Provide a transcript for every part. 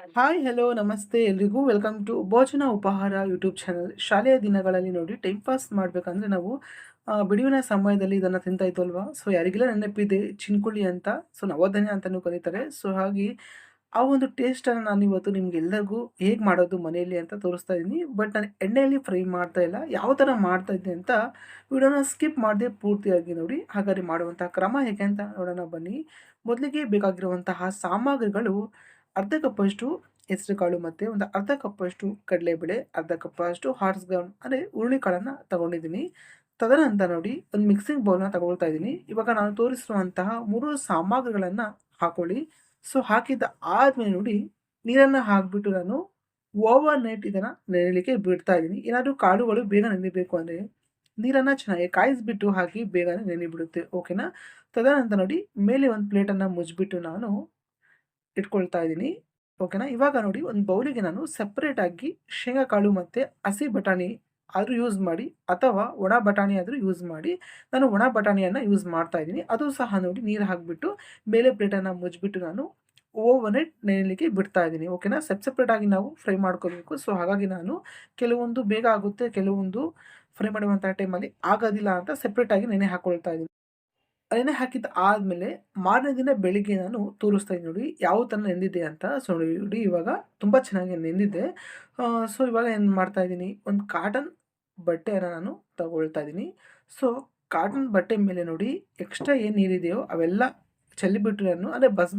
Hi hello ನಮಸ್ತೆ. ಎಲ್ರಿಗೂ welcome to ಭೋಜನ ಉಪಹಾರ ಯೂಟ್ಯೂಬ್ ಚಾನಲ್ ಶಾಲೆಯ ದಿನಗಳಲ್ಲಿ ನೋಡಿ ಟೈಮ್ ಪಾಸ್ ಮಾಡಬೇಕಂದ್ರೆ ನಾವು ಬಿಡುವಿನ ಸಮಯದಲ್ಲಿ ಇದನ್ನು ತಿಂತಾ ಇತ್ತು ಅಲ್ವಾ? ಸೊ ಯಾರಿಗೆಲ್ಲ ನೆನಪಿದೆ ಚಿನ್ಕುಳಿ ಅಂತ ಸೊ ನವೋದನೆ ಅಂತಲೂ ಕರೀತಾರೆ. ಸೊ ಹಾಗೆ ಆ ಒಂದು ಟೇಸ್ಟನ್ನು ನಾನು ಇವತ್ತು ನಿಮಗೆಲ್ಲರಿಗೂ ಹೇಗೆ ಮಾಡೋದು ಮನೆಯಲ್ಲಿ ಅಂತ ತೋರಿಸ್ತಾ ಇದ್ದೀನಿ. ಬಟ್ ನಾನು ಎಣ್ಣೆಯಲ್ಲಿ ಫ್ರೈ ಮಾಡ್ತಾ ಇಲ್ಲ. ಯಾವ ಥರ ಮಾಡ್ತಾ ಇದ್ದೆ ಅಂತ ವಿಡಿಯೋನ ಸ್ಕಿಪ್ ಮಾಡದೆ ಪೂರ್ತಿಯಾಗಿ ನೋಡಿ. ಹಾಗಾದ್ರೆ ಮಾಡುವಂಥ ಕ್ರಮ ಹೇಗೆ ಅಂತ ನೋಡೋಣ ಬನ್ನಿ. ಮೊದಲಿಗೆ ಬೇಕಾಗಿರುವಂತಹ ಸಾಮಗ್ರಿಗಳು ಅರ್ಧ ಕಪ್ಪಷ್ಟು ಹೆಸರುಕಾಳು ಮತ್ತು ಒಂದು ಅರ್ಧ ಕಪ್ಪಷ್ಟು ಕಡಲೆಬೇಳೆ, ಅರ್ಧ ಕಪ್ಪಷ್ಟು ಹಾರ್ಸ್ ಗ್ರೌಂಡ್ ಅಂದರೆ ಹುರುಳಿಕಾಳನ್ನು ತಗೊಂಡಿದ್ದೀನಿ. ತದನಂತರ ನೋಡಿ ಒಂದು ಮಿಕ್ಸಿಂಗ್ ಬೌಲ್ನ ತಗೊಳ್ತಾ ಇದ್ದೀನಿ. ಇವಾಗ ನಾನು ತೋರಿಸಿರುವಂತಹ ಮೂರು ಸಾಮಗ್ರಿಗಳನ್ನು ಹಾಕೊಳ್ಳಿ. ಸೊ ಹಾಕಿದ ಆದಮೇಲೆ ನೋಡಿ ನೀರನ್ನು ಹಾಕಿಬಿಟ್ಟು ನಾನು ಓವರ್ ನೈಟ್ ಇದನ್ನು ನೆನೆಯಲಿಕ್ಕೆ ಬಿಡ್ತಾ ಇದ್ದೀನಿ. ಏನಾದರೂ ಕಾಳುಗಳು ಬೇಗ ನೆನೆಯಬೇಕು ಅಂದರೆ ನೀರನ್ನು ಚೆನ್ನಾಗಿ ಕಾಯಿಸ್ಬಿಟ್ಟು ಹಾಕಿ ಬೇಗನೆ ನೆನೆಬಿಡುತ್ತೆ. ಓಕೆನಾ ತದನಂತರ ನೋಡಿ ಮೇಲೆ ಒಂದು ಪ್ಲೇಟನ್ನು ಮುಚ್ಚಿಬಿಟ್ಟು ನಾನು ಇಟ್ಕೊಳ್ತಾ ಇದ್ದೀನಿ. ಓಕೆನಾ? ಇವಾಗ ನೋಡಿ ಒಂದು ಬೌಲಿಗೆ ನಾನು ಸಪ್ರೇಟಾಗಿ ಶೇಂಗಾಕಾಳು ಮತ್ತು ಹಸಿ ಬಟಾಣಿ ಆದರೂ ಯೂಸ್ ಮಾಡಿ ಅಥವಾ ಒಣ ಬಟಾಣಿ ಆದರೂ ಯೂಸ್ ಮಾಡಿ ನಾನು ಒಣ ಬಟಾಣಿಯನ್ನು ಯೂಸ್ ಮಾಡ್ತಾ ಇದ್ದೀನಿ. ಅದು ಸಹ ನೋಡಿ ನೀರು ಹಾಕಿಬಿಟ್ಟು ಮೇಲೆ ಪ್ಲೇಟನ್ನು ಮುಚ್ಚಿಬಿಟ್ಟು ನಾನು ಓವನ್ ನೈಟ್ ನೆನೆಯಲಿಕ್ಕೆ ಬಿಡ್ತಾ ಇದ್ದೀನಿ. ಓಕೆನಾ? ಸೆಪ್ ಸಪ್ರೇಟಾಗಿ ನಾವು ಫ್ರೈ ಮಾಡ್ಕೋಬೇಕು ಸೊ ಹಾಗಾಗಿ ನಾನು ಕೆಲವೊಂದು ಬೇಗ ಆಗುತ್ತೆ, ಕೆಲವೊಂದು ಫ್ರೈ ಮಾಡುವಂಥ ಟೈಮಲ್ಲಿ ಆಗೋದಿಲ್ಲ ಅಂತ ಸಪ್ರೇಟಾಗಿ ನೆನೆ ಹಾಕ್ಕೊಳ್ತಾ ಇದ್ದೀನಿ. ನೆನೆ ಹಾಕಿದ ಆದಮೇಲೆ ಮಾರನೇ ದಿನ ಬೆಳಿಗ್ಗೆ ನಾನು ತೋರಿಸ್ತಾ ನೋಡಿ, ಯಾವ ಥರ ನೆಂದಿದೆ ಅಂತ. ಸೊ ನೋಡಿ, ಇವಾಗ ತುಂಬ ಚೆನ್ನಾಗಿ ನೆಂದಿದೆ. ಸೊ ಇವಾಗ ಏನು ಮಾಡ್ತಾ ಇದ್ದೀನಿ, ಒಂದು ಕಾಟನ್ ಬಟ್ಟೆಯನ್ನು ನಾನು ತಗೊಳ್ತಾ ಇದ್ದೀನಿ. ಸೊ ಕಾಟನ್ ಬಟ್ಟೆ ಮೇಲೆ ನೋಡಿ ಎಕ್ಸ್ಟ್ರಾ ಏನು ನೀರಿದೆಯೋ ಅವೆಲ್ಲ ಚೆಲ್ಲಿಬಿಟ್ಟು ನಾನು ಅಂದರೆ ಬಸ್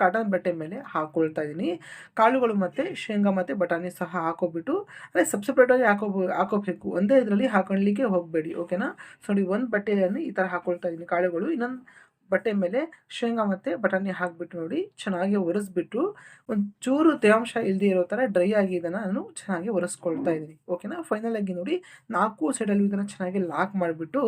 ಕಾಟನ್ ಬಟ್ಟೆ ಮೇಲೆ ಹಾಕ್ಕೊಳ್ತಾ ಇದ್ದೀನಿ. ಕಾಳುಗಳು ಮತ್ತು ಶೇಂಗಾ ಮತ್ತು ಬಟಾಣಿ ಸಹ ಹಾಕೋಬಿಟ್ಟು ಅಂದರೆ ಸಬ್ ಸಪ್ರೇಟಾಗಿ ಹಾಕೋಬೋ ಹಾಕೋಬೇಕು. ಒಂದೇ ಇದರಲ್ಲಿ ಹಾಕೊಳ್ಳಿಕ್ಕೆ ಹೋಗಬೇಡಿ, ಓಕೆನಾ? ಸೊ ಒಂದು ಬಟ್ಟೆಯನ್ನು ಈ ಥರ ಹಾಕ್ಕೊಳ್ತಾ ಇದ್ದೀನಿ. ಕಾಳುಗಳು, ಇನ್ನೊಂದು ಬಟ್ಟೆ ಮೇಲೆ ಶೇಂಗಾ ಮತ್ತು ಬಟಾಣಿ ಹಾಕಿಬಿಟ್ಟು ನೋಡಿ, ಚೆನ್ನಾಗಿ ಒರೆಸ್ಬಿಟ್ಟು, ಒಂದು ಚೂರು ತೇವಾಂಶ ಇಲ್ಲದೇ ಇರೋ ಥರ ಡ್ರೈ ಆಗಿ ಇದನ್ನು ನಾನು ಚೆನ್ನಾಗಿ ಒರೆಸ್ಕೊಳ್ತಾ ಇದ್ದೀನಿ, ಓಕೆನಾ? ಫೈನಲಾಗಿ ನೋಡಿ, ನಾಲ್ಕು ಸೈಡಲ್ಲೂ ಇದನ್ನು ಚೆನ್ನಾಗಿ ಲಾಕ್ ಮಾಡಿಬಿಟ್ಟು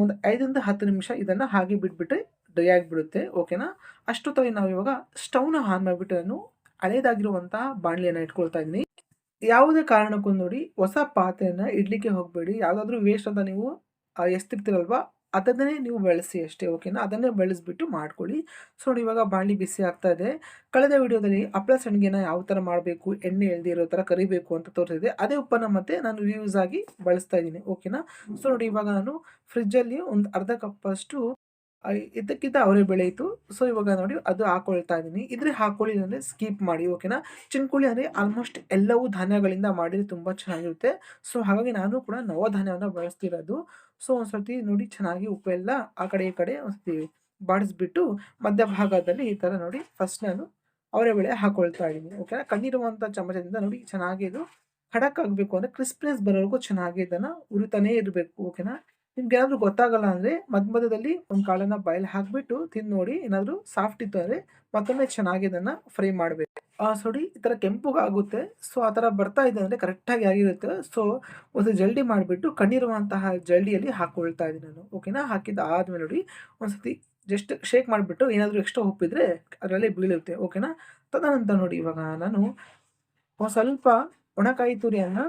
ಒಂದು ಐದರಿಂದ ಹತ್ತು ನಿಮಿಷ ಇದನ್ನು ಹಾಗೆ ಬಿಟ್ಬಿಟ್ಟು ಡ್ರೈ ಆಗಿಬಿಡುತ್ತೆ ಓಕೆನಾ ಅಷ್ಟೊತ್ತಾಗಿ ನಾವು ಇವಾಗ ಸ್ಟೌನ ಆನ್ ಮಾಡಿಬಿಟ್ಟು ನಾನು ಹಳೇದಾಗಿರುವಂತಹ ಬಾಣಲಿಯನ್ನು ಇಟ್ಕೊಳ್ತಾ ಇದ್ದೀನಿ. ಯಾವುದೇ ಕಾರಣಕ್ಕೂ ನೋಡಿ ಹೊಸ ಪಾತ್ರೆಯನ್ನು ಇಡ್ಲಿಕ್ಕೆ ಹೋಗಬೇಡಿ. ಯಾವುದಾದ್ರೂ ವೇಸ್ಟ್ ಅಂತ ನೀವು ಎಸ್ತಿರ್ತೀರಲ್ವಾ, ಅದನ್ನೇ ನೀವು ಬೆಳೆಸಿ ಅಷ್ಟೇ ಓಕೆನಾ ಅದನ್ನೇ ಬೆಳೆಸ್ಬಿಟ್ಟು ಮಾಡ್ಕೊಳ್ಳಿ. ಸೊ ನೋಡಿ ಇವಾಗ ಬಾಣಲಿ ಬಿಸಿ ಆಗ್ತಾ ಇದೆ. ಕಳೆದ ವಿಡಿಯೋದಲ್ಲಿ ಹಪ್ಪಳ ಸಂಡಿಗೆನ ಯಾವ ಥರ ಮಾಡಬೇಕು, ಎಣ್ಣೆ ಇರೋ ಥರ ಕರಿಬೇಕು ಅಂತ ತೋರಿಸಿದೆ ಅದೇ ಉಪ್ಪನ್ನು ಮತ್ತೆ ನಾನು ರಿಯೂಸ್ ಆಗಿ ಬಳಸ್ತಾ ಇದ್ದೀನಿ ಓಕೆನಾ ಸೊ ನೋಡಿ ಇವಾಗ ನಾನು ಫ್ರಿಜ್ಜಲ್ಲಿ ಒಂದು ಅರ್ಧ ಕಪ್ಪಷ್ಟು ಆ, ಇದ್ದಕ್ಕಿದ್ದ ಅವರೇ ಬೆಳೆಯಿತು. ಸೊ ಇವಾಗ ನೋಡಿ ಅದು ಹಾಕೊಳ್ತಾ ಇದ್ದೀನಿ ಇದ್ರೆ ಹಾಕೊಳ್ಳಿ ಅಂದರೆ ಸ್ಕಿಪ್ ಮಾಡಿ ಓಕೆನಾ ಚಿನ್ಕುಳಿ ಅಂದರೆ ಆಲ್ಮೋಸ್ಟ್ ಎಲ್ಲವೂ ಧಾನ್ಯಗಳಿಂದ ಮಾಡಿದರೆ ತುಂಬ ಚೆನ್ನಾಗಿರುತ್ತೆ. ಸೊ ಹಾಗಾಗಿ ನಾನು ಕೂಡ ನವಧಾನ್ಯವನ್ನು ಬಳಸ್ತಿರೋದು. ಸೊ ಒಂದ್ಸರ್ತಿ ನೋಡಿ ಚೆನ್ನಾಗಿ ಉಪ್ಪೆಲ್ಲ ಆ ಕಡೆ ಈ ಕಡೆ ಒಂದ್ಸತಿ ಬಾಡಿಸ್ಬಿಟ್ಟು ಮಧ್ಯಭಾಗದಲ್ಲಿ ಈ ಥರ ನೋಡಿ ಫಸ್ಟ್ ನಾನು ಅವರೇ ಬೆಳೆ ಹಾಕೊಳ್ತಾ ಇದ್ದೀನಿ ಓಕೆನಾ ಕಣ್ಣಿರುವಂಥ ಚಮಚದಿಂದ ನೋಡಿ ಚೆನ್ನಾಗಿ ಇದು ಖಡಕ್ ಆಗಬೇಕು ಅಂದರೆ ಕ್ರಿಸ್ಪಿನೆಸ್ ಬರೋವರೆಗೂ ಚೆನ್ನಾಗಿ ಇದನ್ನು ಉರಿತಾನೇ ಇರಬೇಕು ಓಕೆನಾ ನಿಮ್ಗೆ ಏನಾದರೂ ಗೊತ್ತಾಗಲ್ಲ ಅಂದರೆ ಮಧ್ಯ ಮಧ್ಯದಲ್ಲಿ ಒಂದು ಕಾಳನ್ನು ಬಾಯಲ್ಲಿ ಹಾಕಿಬಿಟ್ಟು ತಿಂದು ನೋಡಿ, ಏನಾದರೂ ಸಾಫ್ಟ್ ಇತ್ತು ಅಂದರೆ ಮತ್ತೊಮ್ಮೆ ಚೆನ್ನಾಗಿ ಇದನ್ನು ಫ್ರೈ ಮಾಡಬೇಕು. ಆ, ಸೋಡಿ ಈ ಥರ ಕೆಂಪುಗಾಗುತ್ತೆ ಸೊ ಆ ಥರ ಬರ್ತಾ ಇದೆ ಅಂದರೆ ಕರೆಕ್ಟಾಗಿ ಆಗಿರುತ್ತೆ. ಸೊ ಒಂದು ಜಲ್ಡಿ ಮಾಡಿಬಿಟ್ಟು ಕಣ್ಣಿರುವಂತಹ ಜಲ್ಡಿಯಲ್ಲಿ ಹಾಕ್ಕೊಳ್ತಾ ಇದ್ದೀನಿ ನಾನು. ಓಕೆನಾ ಹಾಕಿದ ಆದಮೇಲೆ ನೋಡಿ, ಒಂದ್ಸತಿ ಜಸ್ಟ್ ಶೇಕ್ ಮಾಡಿಬಿಟ್ಟು ಏನಾದರೂ ಎಕ್ಸ್ಟ್ರಾ ಉಪ್ಪಿದ್ರೆ ಅದರಲ್ಲೇ ಬೀಳುತ್ತೆ. ಓಕೆನಾ ತದನಂತರ ನೋಡಿ ಇವಾಗ ನಾನು ಒಂದು ಸ್ವಲ್ಪ ಒಣಕಾಯಿ ತುರಿಯನ್ನು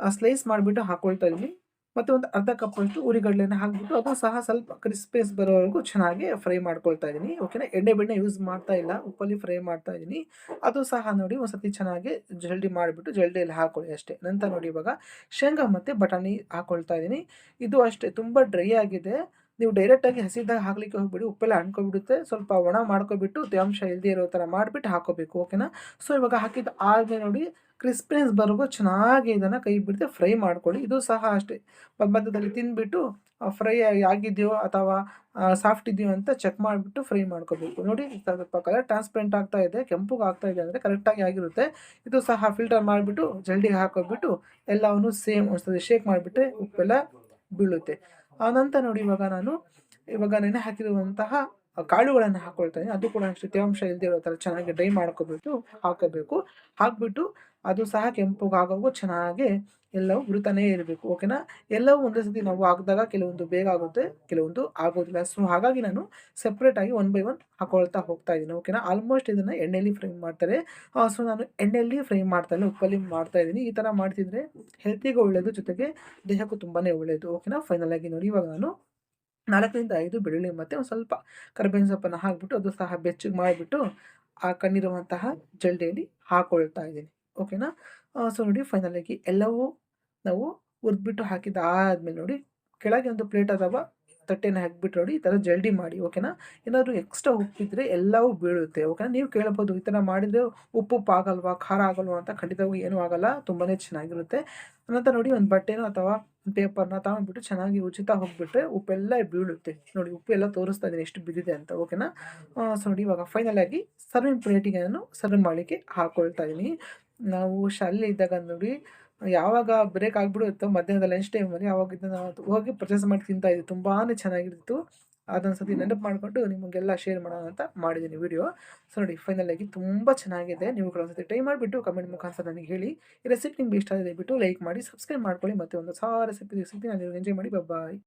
ಸ್ಲೈಸ್ ಮಾಡಿಬಿಟ್ಟು ಹಾಕ್ಕೊಳ್ತಾ ಇದ್ದೀನಿ. ಮತ್ತು ಒಂದು ಅರ್ಧ ಕಪ್ಪಷ್ಟು ಉರಿಗಡಲೆನ ಹಾಕ್ಬಿಟ್ಟು ಅದು ಸಹ ಸ್ವಲ್ಪ ಕ್ರಿಸ್ಪೇಸ್ ಬರೋವರೆಗೂ ಚೆನ್ನಾಗಿ ಫ್ರೈ ಮಾಡ್ಕೊಳ್ತಾ ಇದ್ದೀನಿ ಓಕೆನಾ ಎಣ್ಣೆ ಬೆಣ್ಣೆ ಯೂಸ್ ಮಾಡ್ತಾ ಇಲ್ಲ. ಉಪ್ಪಲ್ಲಿ ಫ್ರೈ ಮಾಡ್ತಾ ಇದ್ದೀನಿ ಅದು ಸಹ ನೋಡಿ ಒಂದ್ಸತಿ ಚೆನ್ನಾಗಿ ಜಲ್ಡಿ ಮಾಡಿಬಿಟ್ಟು ಜಲ್ಡಿಯಲ್ಲಿ ಹಾಕೊಳ್ಳಿ ಅಷ್ಟೇ. ನಂತರ ನೋಡಿ ಇವಾಗ ಶೇಂಗಾ ಮತ್ತು ಬಟಾಣಿ ಹಾಕ್ಕೊಳ್ತಾ ಇದ್ದೀನಿ ಇದು ಅಷ್ಟೇ, ತುಂಬ ಡ್ರೈ ಆಗಿದೆ. ನೀವು ಡೈರೆಕ್ಟಾಗಿ ಹಸಿದಾಗ ಹಾಕ್ಲಿಕ್ಕೆ ಹೋಗ್ಬಿಡಿ. ಉಪ್ಪೆಲ್ಲ ಅಂಡ್ಕೊಬಿಡುತ್ತೆ ಸ್ವಲ್ಪ ಒಣ ಮಾಡ್ಕೊಬಿಟ್ಟು ತೇವಾಂಶ ಇಲ್ಲದೆ ಇರೋ ಥರ ಮಾಡಿಬಿಟ್ಟು ಹಾಕೋಬೇಕು ಓಕೆನಾ ಸೊ ಇವಾಗ ಹಾಕಿದ ಆದ್ಮೇಲೆ ನೋಡಿ ಕ್ರಿಸ್ಪಿನೆಸ್ ಬರೋಗೂ ಚೆನ್ನಾಗಿ ಇದನ್ನು ಕೈ ಬಿಡದೆ ಫ್ರೈ ಮಾಡ್ಕೊಳ್ಳಿ. ಇದು ಸಹ ಅಷ್ಟೇ. ಮಧ್ಯ ಮಧ್ಯದಲ್ಲಿ ತಿಂದ್ಬಿಟ್ಟು ಫ್ರೈ ಆಗಿದೆಯೋ ಅಥವಾ ಸಾಫ್ಟ್ ಇದೆಯೋ ಅಂತ ಚೆಕ್ ಮಾಡಿಬಿಟ್ಟು ಫ್ರೈ ಮಾಡ್ಕೋಬೇಕು. ನೋಡಿ ಸ್ವಲ್ಪ ಕಲರ್ ಟ್ರಾನ್ಸ್ಪರೆಂಟ್ ಆಗ್ತಾ ಇದೆ ಕೆಂಪುಗೆ ಆಗ್ತಾ ಇದೆ ಅಂದರೆ ಕರೆಕ್ಟಾಗಿ ಆಗಿರುತ್ತೆ. ಇದು ಸಹ ಫಿಲ್ಟರ್ ಮಾಡಿಬಿಟ್ಟು ಜಲ್ದಿಗೆ ಹಾಕೋಬಿಟ್ಟು, ಎಲ್ಲವನ್ನು ಸೇಮ್ ಒಂದ್ಸತಿ ಶೇಕ್ ಮಾಡಿಬಿಟ್ರೆ ಉಪ್ಪೆಲ್ಲ ಬೀಳುತ್ತೆ. ಆನಂತರ ನೋಡಿ ಇವಾಗ ನಾನು, ಇವಾಗ ನೆನೆ ಹಾಕಿರುವಂತಹ ಕಾಳುಗಳನ್ನು ಹಾಕೊಳ್ತಾನೆ. ಅದು ಕೂಡ ಅಷ್ಟು ತೇವಾಂಶ ಇಲ್ಲದೆ ಇರೋ ಥರ ಚೆನ್ನಾಗಿ ಡ್ರೈ ಮಾಡ್ಕೋಬಿಟ್ಟು ಹಾಕಬೇಕು. ಹಾಕ್ಬಿಟ್ಟು ಅದು ಸಹ ಕೆಂಪುಗಾಗೋ ಚೆನ್ನಾಗಿ ಎಲ್ಲವೂ ಬಿಡ್ತಾನೇ ಇರಬೇಕು ಓಕೆನಾ ಎಲ್ಲವೂ ಒಂದೇ ಸತಿ ನಾವು ಹಾಕಿದಾಗ ಕೆಲವೊಂದು ಬೇಗ ಆಗುತ್ತೆ, ಕೆಲವೊಂದು ಆಗೋದಿಲ್ಲ. ಸೊ ಹಾಗಾಗಿ ನಾನು ಸಪ್ರೇಟಾಗಿ ಒನ್ ಬೈ ಒನ್ ಹಾಕೊಳ್ತಾ ಹೋಗ್ತಾ ಇದ್ದೀನಿ ಓಕೆನಾ ಆಲ್ಮೋಸ್ಟ್ ಇದನ್ನು ಎಣ್ಣೆಯಲ್ಲಿ ಫ್ರೈ ಮಾಡ್ತಾರೆ. ಸೊ ನಾನು ಎಣ್ಣೆಯಲ್ಲಿ ಫ್ರೈ ಮಾಡ್ತಾ ಇಲ್ಲ, ಉಪ್ಪಲ್ಲಿ ಮಾಡ್ತಾ ಇದ್ದೀನಿ. ಈ ಥರ ಮಾಡ್ತಿದ್ರೆ ಹೆಲ್ತಿಗೂ ಒಳ್ಳೆಯದು ಜೊತೆಗೆ ದೇಹಕ್ಕೂ ತುಂಬಾ ಒಳ್ಳೆಯದು ಓಕೆನಾ ಫೈನಲ್ ಆಗಿ ನೋಡಿ, ಇವಾಗ ನಾನು ನಾಲ್ಕರಿಂದ ಐದು ಬೆಳ್ಳುಳ್ಳಿ ಮತ್ತು ಒಂದು ಸ್ವಲ್ಪ ಕರ್ಬೇವಿನ ಸೊಪ್ಪನ್ನು ಹಾಕ್ಬಿಟ್ಟು ಅದು ಸಹ ಬೆಚ್ಚಗೆ ಮಾಡಿಬಿಟ್ಟು ಆ ಕಣ್ಣಿರುವಂತಹ ಜಲ್ಡಿಯಲ್ಲಿ ಹಾಕೊಳ್ತಾ ಇದ್ದೀನಿ. ಓಕೆನಾ ಸೊ ನೋಡಿ ಫೈನಲಾಗಿ ಎಲ್ಲವೂ ನಾವು ಹುರಿದ್ಬಿಟ್ಟು ಹಾಕಿದ್ದಾದ್ಮೇಲೆ ನೋಡಿ ಕೆಳಗೆ ಒಂದು ಪ್ಲೇಟ್ ಅಥವಾ ತಟ್ಟೆನ ಹಾಕಿಬಿಟ್ಟು ನೋಡಿ ಈ ಥರ ಜಲ್ಡಿ ಮಾಡಿ ಓಕೆನಾ ಏನಾದರೂ ಎಕ್ಸ್ಟ್ರಾ ಉಪ್ಪಿದ್ರೆ ಎಲ್ಲವೂ ಬೀಳುತ್ತೆ ಓಕೆನಾ ನೀವು ಕೇಳಬಹುದು ಈ ಥರ ಮಾಡಿದರೆ ಉಪ್ಪು ಉಪ್ಪು ಆಗಲ್ವಾ, ಖಾರ ಆಗಲ್ವಾ ಅಂತ ಖಂಡಿತವಾಗಿ ಏನೂ ಆಗಲ್ಲ ತುಂಬಾ ಚೆನ್ನಾಗಿರುತ್ತೆ. ನಂತರ ನೋಡಿ ಒಂದು ಬಟ್ಟೆನೋ ಅಥವಾ ಪೇಪರ್ನ ತಗೊಂಡ್ಬಿಟ್ಟು ಚೆನ್ನಾಗಿ ಉಚಿತ ಹೋಗ್ಬಿಟ್ರೆ ಉಪ್ಪೆಲ್ಲ ಬೀಳುತ್ತೆ. ನೋಡಿ ಉಪ್ಪು ಎಲ್ಲ ತೋರಿಸ್ತಾ ಇದ್ದೀನಿ ಎಷ್ಟು ಬಿದ್ದಿದೆ ಅಂತ ಓಕೆನಾ ಸೊ ನೋಡಿ ಇವಾಗ ಫೈನಲ್ ಆಗಿ ಸರ್ವಿಂಗ್ ಪ್ಲೇಟಿಗೆ ನಾನು ಸರ್ವ್ ಮಾಡಲಿಕ್ಕೆ ಹಾಕ್ಕೊಳ್ತಾ ಇದ್ದೀನಿ. ನಾವು ಶಾಲೆ ಇದ್ದಾಗ ನೋಡಿ ಯಾವಾಗ ಬ್ರೇಕ್ ಆಗಿಬಿಡುತ್ತೋ ಮಧ್ಯಾಹ್ನದ ಲಂಚ್ ಟೈಮಲ್ಲಿ ಆವಾಗ ನಾವು ಹೋಗಿ ಪರ್ಚೇಸ್ ಮಾಡಿ ತಿಂತಾ ಇದ್ವಿ ತುಂಬಾ ಚೆನ್ನಾಗಿರ್ತಿತ್ತು. ಅದೊಂದು ಸತಿ ನೆನಪು ಮಾಡಿಕೊಂಡು ನಿಮಗೆಲ್ಲ ಶೇರ್ ಮಾಡೋಣ ಅಂತ ಮಾಡಿದ್ದೀನಿ ವಿಡಿಯೋ ಸೊ ನೋಡಿ ಫೈನಲ್ ಆಗಿ ತುಂಬ ಚೆನ್ನಾಗಿದೆ. ನೀವು ಕೂಡ ಒಂದ್ಸತಿ ಟ್ರೈ ಮಾಡಿಬಿಟ್ಟು ಕಮೆಂಟ್ ಮುಖಾಂತರ ನನಗೆ ಹೇಳಿ. ಈ ರೆಸಿಪಿ ನಿಮ್ಗೆ ಇಷ್ಟ ಆಗಿದೆ ಬಿಟ್ಟು ಲೈಕ್ ಮಾಡಿ ಸಬ್ಸ್ಕ್ರೈಬ್ ಮಾಡ್ಕೊಳ್ಳಿ. ಮತ್ತೆ ಒಂದು ಸಾವಿರ ರೆಸಿಪಿ ಸಿಗ್ತೀನಿ ನಾನು ಎಂಜಾಯ್ ಮಾಡಿ. ಬಾಯ್